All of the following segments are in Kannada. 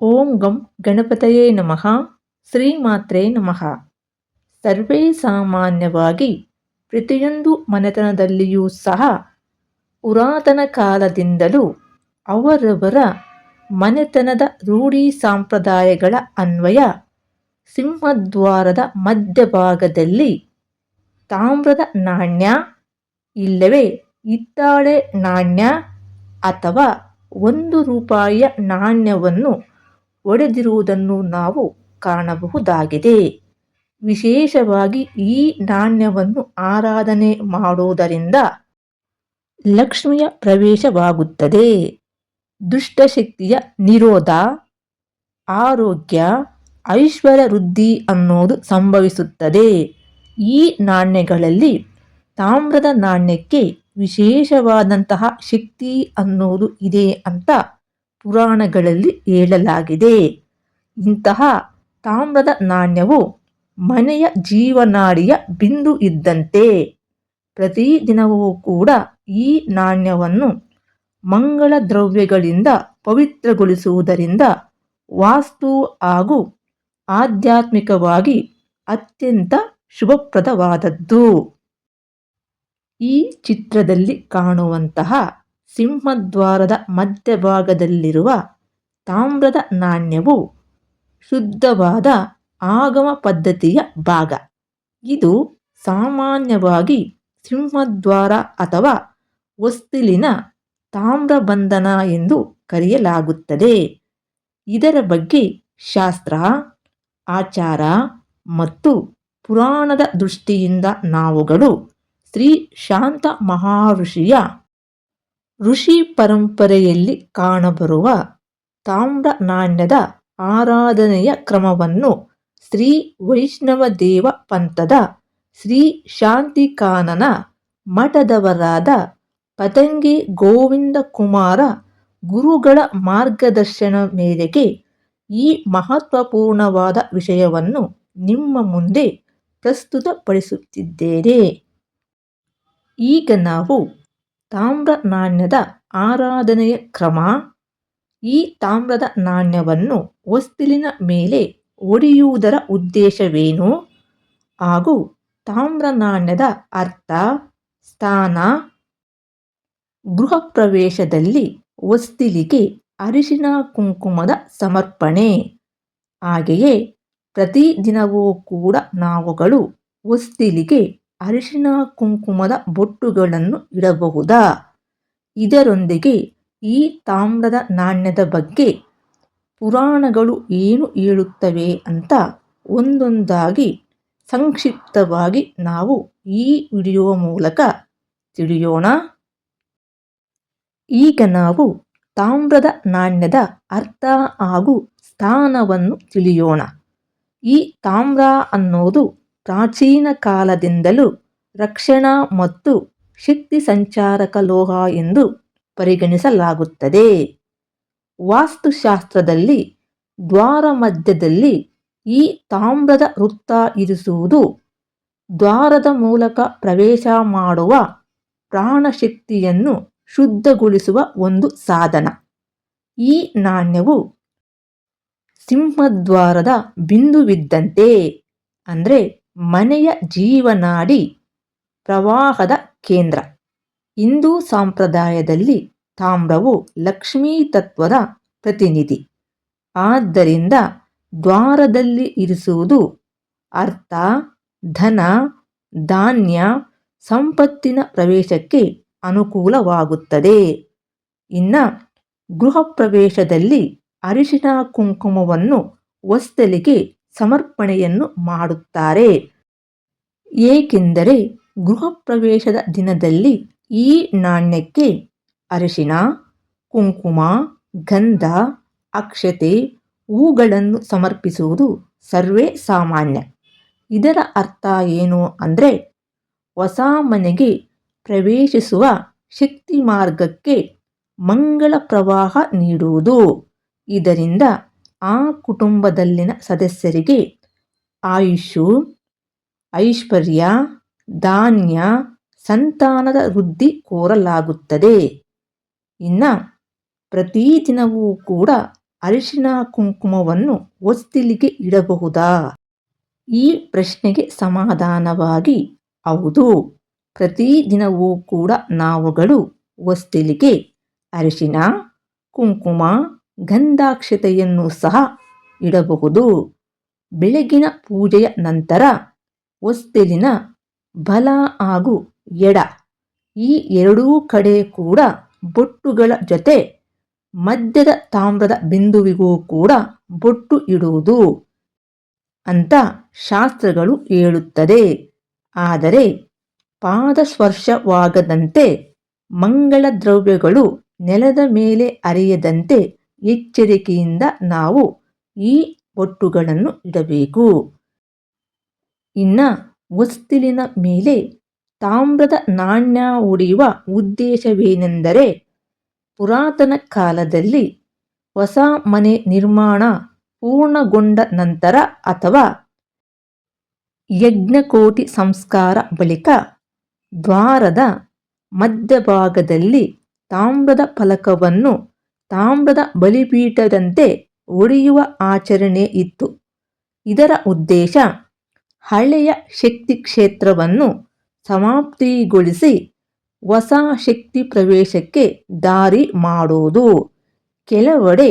ಓಂ ಗಂ ಗಣಪತಯೇ ನಮಃ ಶ್ರೀಮಾತ್ರೇ ನಮಃ ಸರ್ವೇ ಸಾಮಾನ್ಯವಾಗಿ ಪ್ರತಿಯೊಂದು ಮನೆತನದಲ್ಲಿಯೂ ಸಹ ಪುರಾತನ ಕಾಲದಿಂದಲೂ ಅವರವರ ಮನೆತನದ ರೂಢಿ ಸಂಪ್ರದಾಯಗಳ ಅನ್ವಯ ಸಿಂಹದ್ವಾರದ ಮಧ್ಯಭಾಗದಲ್ಲಿ ತಾಮ್ರದ ನಾಣ್ಯ, ಇಲ್ಲವೇ ಹಿತ್ತಾಳೆ ನಾಣ್ಯ ಅಥವಾ ಒಂದು ರೂಪಾಯಿಯ ನಾಣ್ಯವನ್ನು ಒಡೆದಿರುವುದನ್ನು ನಾವು ಕಾಣಬಹುದಾಗಿದೆ. ವಿಶೇಷವಾಗಿ ಈ ನಾಣ್ಯವನ್ನು ಆರಾಧನೆ ಮಾಡುವುದರಿಂದ ಲಕ್ಷ್ಮಿಯ ಪ್ರವೇಶವಾಗುತ್ತದೆ. ದುಷ್ಟಶಕ್ತಿಯ ನಿರೋಧ, ಆರೋಗ್ಯ ಐಶ್ವರ್ಯ ವೃದ್ಧಿ ಅನ್ನೋದು ಸಂಭವಿಸುತ್ತದೆ. ಈ ನಾಣ್ಯಗಳಲ್ಲಿ ತಾಮ್ರದ ನಾಣ್ಯಕ್ಕೆ ವಿಶೇಷವಾದಂತಹ ಶಕ್ತಿ ಅನ್ನೋದು ಇದೆ ಅಂತ ಪುರಾಣಗಳಲ್ಲಿ ಹೇಳಲಾಗಿದೆ. ಇಂತಹ ತಾಮ್ರದ ನಾಣ್ಯವು ಮನೆಯ ಜೀವನಾಡಿಯ ಬಿಂದು ಇದ್ದಂತೆ ಪ್ರತಿದಿನವೂ ಕೂಡ ಈ ನಾಣ್ಯವನ್ನು ಮಂಗಳ ದ್ರವ್ಯಗಳಿಂದ ಪವಿತ್ರಗೊಳಿಸುವುದರಿಂದ ವಾಸ್ತು ಹಾಗೂ ಆಧ್ಯಾತ್ಮಿಕವಾಗಿ ಅತ್ಯಂತ ಶುಭಪ್ರದವಾದದ್ದು. ಈ ಚಿತ್ರದಲ್ಲಿ ಕಾಣುವಂತಹ ಸಿಂಹದ್ವಾರದ ಮಧ್ಯಭಾಗದಲ್ಲಿರುವ ತಾಮ್ರದ ನಾಣ್ಯವು ಶುದ್ಧವಾದ ಆಗಮ ಪದ್ಧತಿಯ ಭಾಗ. ಇದು ಸಾಮಾನ್ಯವಾಗಿ ಸಿಂಹದ್ವಾರ ಅಥವಾ ಒಸ್ತಿಲಿನ ತಾಮ್ರ ಬಂಧನ ಎಂದು ಕರೆಯಲಾಗುತ್ತದೆ. ಇದರ ಬಗ್ಗೆ ಶಾಸ್ತ್ರ, ಆಚಾರ ಮತ್ತು ಪುರಾಣದ ದೃಷ್ಟಿಯಿಂದ ನಾವುಗಳು ಶ್ರೀ ಶಾಂತ ಮಹಾಋಷಿಯ ಋಷಿ ಪರಂಪರೆಯಲ್ಲಿ ಕಾಣಬರುವ ತಾಮ್ರ ನಾಣ್ಯದ ಆರಾಧನೆಯ ಕ್ರಮವನ್ನು ಶ್ರೀ ವೈಷ್ಣವ ದೇವ ಪಂಥದ ಶ್ರೀ ಶಾಂತಿಕಾನನ ಮಠದವರಾದ ಪತಂಗಿ ಗೋವಿಂದ ಕುಮಾರ ಗುರುಗಳ ಮಾರ್ಗದರ್ಶನ ಮೇರೆಗೆ ಈ ಮಹತ್ವಪೂರ್ಣವಾದ ವಿಷಯವನ್ನು ನಿಮ್ಮ ಮುಂದೆ ಪ್ರಸ್ತುತಪಡಿಸುತ್ತಿದ್ದೇನೆ. ಈಗ ನಾವು ತಾಮ್ರ ನಾಣ್ಯದ ಆರಾಧನೆಯ ಕ್ರಮ. ಈ ತಾಮ್ರದ ನಾಣ್ಯವನ್ನು ಹೊಸ್ತಿಲಿನ ಮೇಲೆ ಒಡೆಯುವುದರ ಉದ್ದೇಶವೇನು? ಹಾಗೂ ತಾಮ್ರ ನಾಣ್ಯದ ಅರ್ಥ, ಸ್ಥಾನ. ಗೃಹ ಪ್ರವೇಶದಲ್ಲಿ ಹೊಸ್ತಿಲಿಗೆ ಅರಿಶಿನ ಕುಂಕುಮದ ಸಮರ್ಪಣೆ. ಹಾಗೆಯೇ ಪ್ರತಿದಿನವೂ ಕೂಡ ನಾವುಗಳು ಹೊಸ್ತಿಲಿಗೆ ಅರಿಶಿನ ಕುಂಕುಮದ ಬೊಟ್ಟುಗಳನ್ನು ಇಡಬಹುದಾ? ಇದರೊಂದಿಗೆ ಈ ತಾಮ್ರದ ನಾಣ್ಯದ ಬಗ್ಗೆ ಪುರಾಣಗಳು ಏನು ಹೇಳುತ್ತವೆ ಅಂತ ಒಂದೊಂದಾಗಿ ಸಂಕ್ಷಿಪ್ತವಾಗಿ ನಾವು ಈ ವಿಡಿಯೋ ಮೂಲಕ ತಿಳಿಯೋಣ. ಈಗ ನಾವು ತಾಮ್ರದ ನಾಣ್ಯದ ಅರ್ಥ ಹಾಗೂ ಸ್ಥಾನವನ್ನು ತಿಳಿಯೋಣ. ಈ ತಾಮ್ರ ಅನ್ನೋದು ಪ್ರಾಚೀನ ಕಾಲದಿಂದಲೂ ರಕ್ಷಣಾ ಮತ್ತು ಶಕ್ತಿ ಸಂಚಾರಕ ಲೋಹ ಎಂದು ಪರಿಗಣಿಸಲಾಗುತ್ತದೆ. ವಾಸ್ತುಶಾಸ್ತ್ರದಲ್ಲಿ ದ್ವಾರ ಮಧ್ಯದಲ್ಲಿ ಈ ತಾಮ್ರದ ವೃತ್ತ ಇರಿಸುವುದು ದ್ವಾರದ ಮೂಲಕ ಪ್ರವೇಶ ಮಾಡುವ ಪ್ರಾಣಶಕ್ತಿಯನ್ನು ಶುದ್ಧಗೊಳಿಸುವ ಒಂದು ಸಾಧನ. ಈ ನಾಣ್ಯವು ಸಿಂಹದ್ವಾರದ ಬಿಂದುವಿದ್ದಂತೆ, ಅಂದರೆ ಮನೆಯ ಜೀವನಾಡಿ ಪ್ರವಾಹದ ಕೇಂದ್ರ. ಹಿಂದೂ ಸಂಪ್ರದಾಯದಲ್ಲಿ ತಾಮ್ರವು ಲಕ್ಷ್ಮೀ ತತ್ವದ ಪ್ರತಿನಿಧಿ. ಆದ್ದರಿಂದ ದ್ವಾರದಲ್ಲಿ ಇರಿಸುವುದು ಅರ್ಥ, ಧನ, ಧಾನ್ಯ, ಸಂಪತ್ತಿನ ಪ್ರವೇಶಕ್ಕೆ ಅನುಕೂಲವಾಗುತ್ತದೆ. ಇನ್ನ ಗೃಹ ಪ್ರವೇಶದಲ್ಲಿ ಅರಿಶಿನ ಕುಂಕುಮವನ್ನು ಹೊಸ್ತಲಿಗೆ ಸಮರ್ಪಣೆಯನ್ನು ಮಾಡುತ್ತಾರೆ. ಏಕೆಂದರೆ ಗೃಹ ಪ್ರವೇಶದ ದಿನದಲ್ಲಿ ಈ ನಾಣ್ಯಕ್ಕೆ ಅರಿಶಿನ ಕುಂಕುಮ, ಗಂಧ, ಅಕ್ಷತೆ ಹೂಗಳನ್ನು ಸಮರ್ಪಿಸುವುದು ಸರ್ವೇ ಸಾಮಾನ್ಯ. ಇದರ ಅರ್ಥ ಏನು ಅಂದರೆ ಹೊಸ ಮನೆಗೆ ಪ್ರವೇಶಿಸುವ ಶಕ್ತಿ ಮಾರ್ಗಕ್ಕೆ ಮಂಗಳ ಪ್ರವಾಹ ನೀಡುವುದು. ಇದರಿಂದ ಆ ಕುಟುಂಬದಲ್ಲಿನ ಸದಸ್ಯರಿಗೆ ಆಯುಷು, ಐಶ್ವರ್ಯ, ಧಾನ್ಯ, ಸಂತಾನದ ವೃದ್ಧಿ ಕೋರಲಾಗುತ್ತದೆ. ಇನ್ನು ಪ್ರತಿದಿನವೂ ಕೂಡ ಅರಿಶಿನ ಕುಂಕುಮವನ್ನು ಹೊಸ್ತಿಲಿಗೆ ಇಡಬಹುದಾ? ಈ ಪ್ರಶ್ನೆಗೆ ಸಮಾಧಾನವಾಗಿ, ಹೌದು. ಪ್ರತಿದಿನವೂ ಕೂಡ ನಾವುಗಳು ಹೊಸ್ತಿಲಿಗೆ ಅರಿಶಿನ ಕುಂಕುಮ ಗಂಧಾಕ್ಷತೆಯನ್ನು ಸಹ ಇಡಬಹುದು. ಬೆಳಗಿನ ಪೂಜೆಯ ನಂತರ ಹೊಸ್ತಿಲಿನ ಬಲ ಹಾಗೂ ಎಡ ಈ ಎರಡೂ ಕಡೆ ಕೂಡ ಬೊಟ್ಟುಗಳ ಜೊತೆ ಮಧ್ಯದ ತಾಮ್ರದ ಬಿಂದುವಿಗೂ ಕೂಡ ಬೊಟ್ಟು ಇಡುವುದು ಅಂತ ಶಾಸ್ತ್ರಗಳು ಹೇಳುತ್ತದೆ. ಆದರೆ ಪಾದಸ್ಪರ್ಶವಾಗದಂತೆ ಮಂಗಳ ದ್ರವ್ಯಗಳು ನೆಲದ ಮೇಲೆ ಅರಿಯದಂತೆ ಎಚ್ಚರಿಕೆಯಿಂದ ನಾವು ಈ ಬೊಟ್ಟುಗಳನ್ನು ಇಡಬೇಕು. ಇನ್ನ ಹೊಸ್ತಿಲಿನ ಮೇಲೆ ತಾಮ್ರದ ನಾಣ್ಯ ಹೊಡೆಯುವ ಉದ್ದೇಶವೇನೆಂದರೆ ಪುರಾತನ ಕಾಲದಲ್ಲಿ ಹೊಸ ಮನೆ ನಿರ್ಮಾಣ ಪೂರ್ಣಗೊಂಡ ನಂತರ ಅಥವಾ ಯಜ್ಞಕೋಟಿ ಸಂಸ್ಕಾರ ಬಳಿಕ ದ್ವಾರದ ಮಧ್ಯಭಾಗದಲ್ಲಿ ತಾಮ್ರದ ಫಲಕವನ್ನು ತಾಮ್ರದ ಬಲಿಪೀಠದಂತೆ ಒಡೆಯುವ ಆಚರಣೆ ಇತ್ತು. ಇದರ ಉದ್ದೇಶ ಹಳೆಯ ಶಕ್ತಿ ಕ್ಷೇತ್ರವನ್ನು ಸಮಾಪ್ತಿಗೊಳಿಸಿ ಹೊಸ ಶಕ್ತಿ ಪ್ರವೇಶಕ್ಕೆ ದಾರಿ ಮಾಡುವುದು. ಕೆಲವೆಡೆ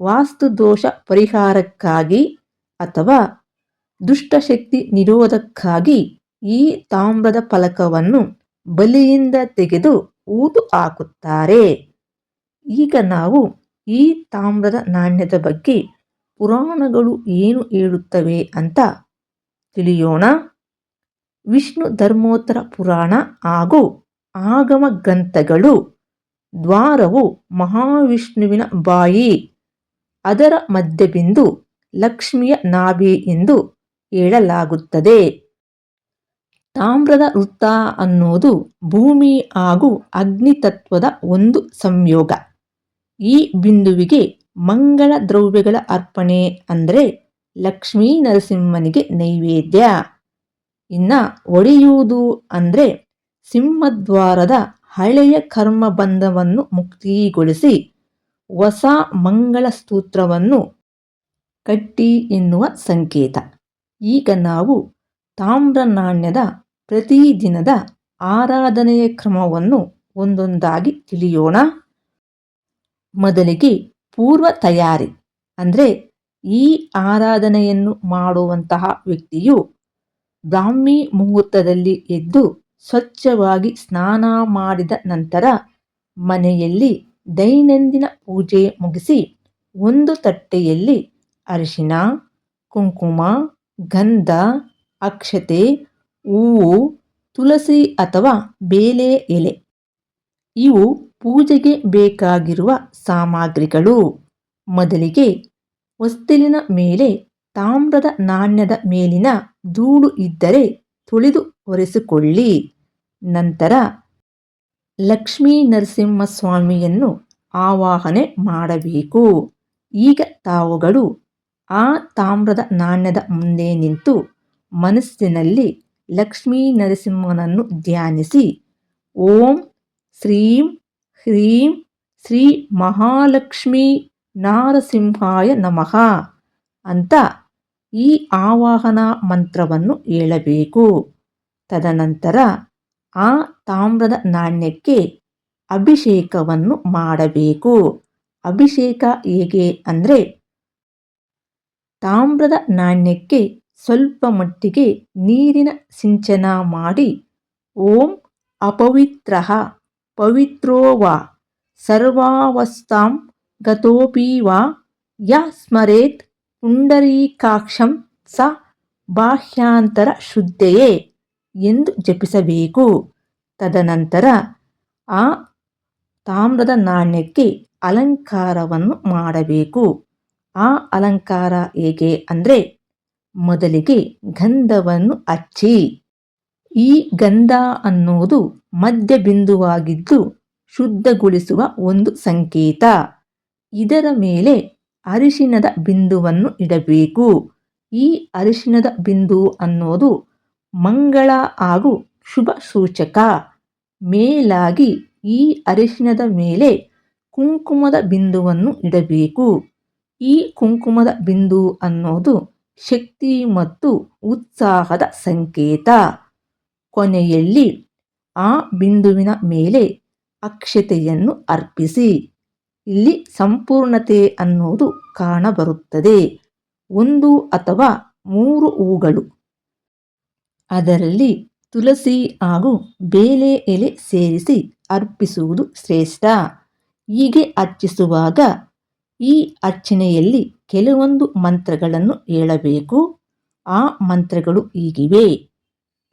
ವಾಸ್ತುದೋಷ ಪರಿಹಾರಕ್ಕಾಗಿ ಅಥವಾ ದುಷ್ಟಶಕ್ತಿ ನಿರೋಧಕ್ಕಾಗಿ ಈ ತಾಮ್ರದ ಫಲಕವನ್ನು ಬಲಿಯಿಂದ ತೆಗೆದು ಊದು ಹಾಕುತ್ತಾರೆ. ಈಗ ನಾವು ಈ ತಾಮ್ರದ ನಾಣ್ಯದ ಬಗ್ಗೆ ಪುರಾಣಗಳು ಏನು ಹೇಳುತ್ತವೆ ಅಂತ ತಿಳಿಯೋಣ. ವಿಷ್ಣು ಧರ್ಮೋತ್ತರ ಪುರಾಣ ಹಾಗೂ ಆಗಮ ಗ್ರಂಥಗಳು, ದ್ವಾರವು ಮಹಾವಿಷ್ಣುವಿನ ಬಾಯಿ, ಅದರ ಮಧ್ಯಬಿಂದು ಲಕ್ಷ್ಮಿಯ ನಾಭಿ ಎಂದು ಹೇಳಲಾಗುತ್ತದೆ. ತಾಮ್ರದ ವೃತ್ತ ಅನ್ನೋದು ಭೂಮಿ ಹಾಗೂ ಅಗ್ನಿತತ್ವದ ಒಂದು ಸಂಯೋಗ. ಈ ಬಿಂದುವಿಗೆ ಮಂಗಳ ದ್ರವ್ಯಗಳ ಅರ್ಪಣೆ ಅಂದರೆ ಲಕ್ಷ್ಮೀ ನರಸಿಂಹನಿಗೆ ನೈವೇದ್ಯ. ಇನ್ನ ಒಡೆಯುವುದು ಅಂದರೆ ಸಿಂಹದ್ವಾರದ ಹಳೆಯ ಕರ್ಮಬಂಧವನ್ನು ಮುಕ್ತಿಗೊಳಿಸಿ ಹೊಸ ಮಂಗಳ ಸ್ತೋತ್ರವನ್ನು ಕಟ್ಟಿ ಎನ್ನುವ ಸಂಕೇತ. ಈಗ ನಾವು ತಾಮ್ರ ನಾಣ್ಯದ ಪ್ರತಿದಿನದ ಆರಾಧನೆಯ ಕ್ರಮವನ್ನು ಒಂದೊಂದಾಗಿ ತಿಳಿಯೋಣ. ಮೊದಲಿಗೆ ಪೂರ್ವ ತಯಾರಿ, ಅಂದರೆ ಈ ಆರಾಧನೆಯನ್ನು ಮಾಡುವಂತಹ ವ್ಯಕ್ತಿಯು ಬ್ರಾಹ್ಮಿ ಮುಹೂರ್ತದಲ್ಲಿ ಎದ್ದು ಸ್ವಚ್ಛವಾಗಿ ಸ್ನಾನ ಮಾಡಿದ ನಂತರ ಮನೆಯಲ್ಲಿ ದೈನಂದಿನ ಪೂಜೆ ಮುಗಿಸಿ ಒಂದು ತಟ್ಟೆಯಲ್ಲಿ ಅರಿಶಿನ ಕುಂಕುಮ, ಗಂಧ, ಅಕ್ಷತೆ, ಹೂವು, ತುಳಸಿ ಅಥವಾ ಬೇಲೆ ಎಲೆ ಇವು ಪೂಜೆಗೆ ಬೇಕಾಗಿರುವ ಸಾಮಗ್ರಿಗಳು. ಮೊದಲಿಗೆ ಹೊಸ್ತಿಲಿನ ಮೇಲೆ ತಾಮ್ರದ ನಾಣ್ಯದ ಮೇಲಿನ ಧೂಳು ಇದ್ದರೆ ತುಳಿದು ಒರೆಸಿಕೊಳ್ಳಿ. ನಂತರ ಲಕ್ಷ್ಮೀ ನರಸಿಂಹಸ್ವಾಮಿಯನ್ನು ಆವಾಹನೆ ಮಾಡಬೇಕು. ಈಗ ತಾವುಗಳು ಆ ತಾಮ್ರದ ನಾಣ್ಯದ ಮುಂದೆ ನಿಂತು ಮನಸ್ಸಿನಲ್ಲಿ ಲಕ್ಷ್ಮೀ ನರಸಿಂಹನನ್ನು ಧ್ಯಾನಿಸಿ, ಓಂ ಶ್ರೀಂ ಹ್ರೀಂ ಶ್ರೀ ಮಹಾಲಕ್ಷ್ಮೀ ನಾರಸಿಂಹಾಯ ನಮಃ ಅಂತ ಈ ಆವಾಹನ ಮಂತ್ರವನ್ನು ಹೇಳಬೇಕು. ತದನಂತರ ಆ ತಾಮ್ರದ ನಾಣ್ಯಕ್ಕೆ ಅಭಿಷೇಕವನ್ನು ಮಾಡಬೇಕು. ಅಭಿಷೇಕ ಹೇಗೆ ಅಂದರೆ ತಾಮ್ರದ ನಾಣ್ಯಕ್ಕೆ ಸ್ವಲ್ಪ ಮಟ್ಟಿಗೆ ನೀರಿನ ಸಿಂಚನ ಮಾಡಿ ಓಂ ಅಪವಿತ್ರ ಪವಿತ್ರೋ ವಾ ಸರ್ವಾವಸ್ಥಾಂ ಗತೋಪಿ ವಾ ಯ ಸ್ಮರೇತ್ ಪುಂಡರೀಕಾಕ್ಷಂ ಸ ಬಾಹ್ಯಾಂತರ ಶುದ್ಧೆಯೇ ಎಂದು ಜಪಿಸಬೇಕು. ತದನಂತರ ಆ ತಾಮ್ರದ ನಾಣ್ಯಕ್ಕೆ ಅಲಂಕಾರವನ್ನು ಮಾಡಬೇಕು. ಆ ಅಲಂಕಾರ ಹೇಗೆ ಅಂದರೆ ಮೊದಲಿಗೆ ಗಂಧವನ್ನು ಹಚ್ಚಿ. ಈ ಗಂಧ ಅನ್ನೋದು ಮಧ್ಯ ಬಿಂದುವಾಗಿದ್ದು ಶುದ್ಧಗೊಳಿಸುವ ಒಂದು ಸಂಕೇತ. ಇದರ ಮೇಲೆ ಅರಿಶಿನದ ಬಿಂದುವನ್ನು ಇಡಬೇಕು. ಈ ಅರಿಶಿನದ ಬಿಂದು ಅನ್ನೋದು ಮಂಗಳ ಹಾಗೂ ಶುಭ ಸೂಚಕ. ಮೇಲಾಗಿ ಈ ಅರಿಶಿನದ ಮೇಲೆ ಕುಂಕುಮದ ಬಿಂದುವನ್ನು ಇಡಬೇಕು. ಈ ಕುಂಕುಮದ ಬಿಂದು ಅನ್ನೋದು ಶಕ್ತಿ ಮತ್ತು ಉತ್ಸಾಹದ ಸಂಕೇತ. ಕೊನೆಯಲ್ಲಿ ಆ ಬಿಂದುವಿನ ಮೇಲೆ ಅಕ್ಷತೆಯನ್ನು ಅರ್ಪಿಸಿ. ಇಲ್ಲಿ ಸಂಪೂರ್ಣತೆ ಅನ್ನೋದು ಕಾಣಬರುತ್ತದೆ. ಒಂದು ಅಥವಾ ಮೂರು ಹೂಗಳು. ಅದರಲ್ಲಿ ತುಳಸಿ ಹಾಗೂ ಬೇಲೆ ಎಲೆ ಸೇರಿಸಿ ಅರ್ಪಿಸುವುದು ಶ್ರೇಷ್ಠ. ಹೀಗೆ ಅರ್ಚಿಸುವಾಗ ಈ ಅರ್ಚನೆಯಲ್ಲಿ ಕೆಲವೊಂದು ಮಂತ್ರಗಳನ್ನು ಹೇಳಬೇಕು. ಆ ಮಂತ್ರಗಳು ಹೀಗಿವೆ.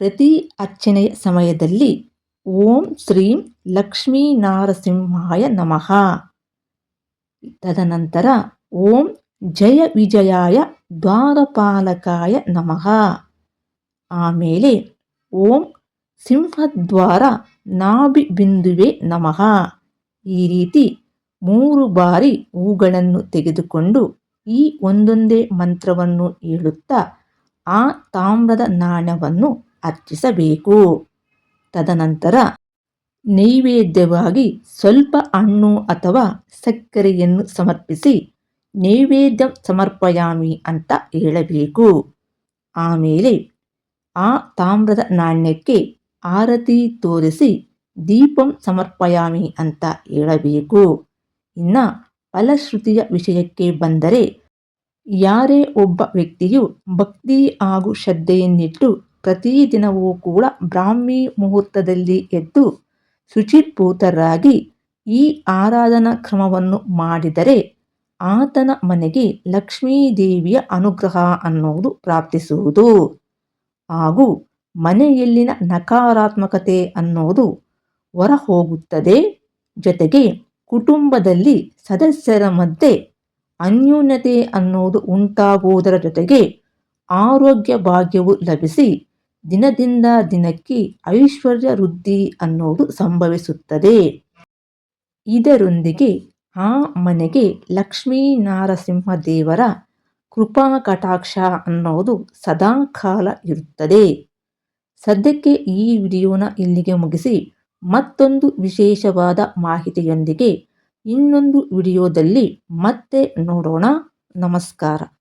ಪ್ರತಿ ಅರ್ಚನೆಯ ಸಮಯದಲ್ಲಿ ಓಂ ಶ್ರೀಂ ಲಕ್ಷ್ಮೀ ನಾರಸಿಂಹಾಯ ನಮಃ. ತದನಂತರ ಓಂ ಜಯ ವಿಜಯಾಯ ದ್ವಾರಪಾಲಕಾಯ ನಮಃ. ಆಮೇಲೆ ಓಂ ಸಿಂಹದ್ವಾರ ನಾಭಿ ಬಿಂದುವೆ ನಮಃ. ಈ ರೀತಿ ಮೂರು ಬಾರಿ ಹೂಗಳನ್ನು ತೆಗೆದುಕೊಂಡು ಈ ಒಂದೊಂದೇ ಮಂತ್ರವನ್ನು ಹೇಳುತ್ತಾ ಆ ತಾಮ್ರದ ನಾಣ್ಯವನ್ನು ಅರ್ಚಿಸಬೇಕು. ತದನಂತರ ನೈವೇದ್ಯವಾಗಿ ಸ್ವಲ್ಪ ಹಣ್ಣು ಅಥವಾ ಸಕ್ಕರೆಯನ್ನು ಸಮರ್ಪಿಸಿ ನೈವೇದ್ಯ ಸಮರ್ಪಯಾಮಿ ಅಂತ ಹೇಳಬೇಕು. ಆಮೇಲೆ ಆ ತಾಮ್ರದ ನಾಣ್ಯಕ್ಕೆ ಆರತಿ ತೋರಿಸಿ ದೀಪಂ ಸಮರ್ಪಯಾಮಿ ಅಂತ ಹೇಳಬೇಕು. ಇನ್ನ ಫಲಶ್ರುತಿಯ ವಿಷಯಕ್ಕೆ ಬಂದರೆ ಯಾರೇ ಒಬ್ಬ ವ್ಯಕ್ತಿಯು ಭಕ್ತಿ ಹಾಗೂ ಶ್ರದ್ಧೆಯನ್ನಿಟ್ಟು ಪ್ರತಿದಿನವೂ ಕೂಡ ಬ್ರಾಹ್ಮಿ ಮುಹೂರ್ತದಲ್ಲಿ ಎದ್ದು ಶುಚಿಭೂತರಾಗಿ ಈ ಆರಾಧನಾ ಕ್ರಮವನ್ನು ಮಾಡಿದರೆ ಆತನ ಮನೆಗೆ ಲಕ್ಷ್ಮೀದೇವಿಯ ಅನುಗ್ರಹ ಅನ್ನೋದು ಪ್ರಾಪ್ತಿಸುವುದು. ಹಾಗೂ ಮನೆಯಲ್ಲಿನ ನಕಾರಾತ್ಮಕತೆ ಅನ್ನೋದು ಹೊರ ಹೋಗುತ್ತದೆ ಜೊತೆಗೆ ಕುಟುಂಬದಲ್ಲಿ ಸದಸ್ಯರ ಮಧ್ಯೆ ಅನ್ಯೂನ್ಯತೆ ಅನ್ನೋದು ಉಂಟಾಗುವುದರ ಜೊತೆಗೆ ಆರೋಗ್ಯ ಭಾಗ್ಯವು ಲಭಿಸಿ ದಿನದಿಂದ ದಿನಕ್ಕೆ ಐಶ್ವರ್ಯ ವೃದ್ಧಿ ಅನ್ನೋದು ಸಂಭವಿಸುತ್ತದೆ. ಇದರೊಂದಿಗೆ ಆ ಮನೆಗೆ ಲಕ್ಷ್ಮೀ ನಾರಸಿಂಹ ದೇವರ ಕೃಪಾ ಕಟಾಕ್ಷ ಅನ್ನೋದು ಸದಾಕಾಲ ಇರುತ್ತದೆ. ಸದ್ಯಕ್ಕೆ ಈ ವಿಡಿಯೋನ ಇಲ್ಲಿಗೆ ಮುಗಿಸಿ ಮತ್ತೊಂದು ವಿಶೇಷವಾದ ಮಾಹಿತಿಯೊಂದಿಗೆ ಇನ್ನೊಂದು ವಿಡಿಯೋದಲ್ಲಿ ಮತ್ತೆ ನೋಡೋಣ. ನಮಸ್ಕಾರ.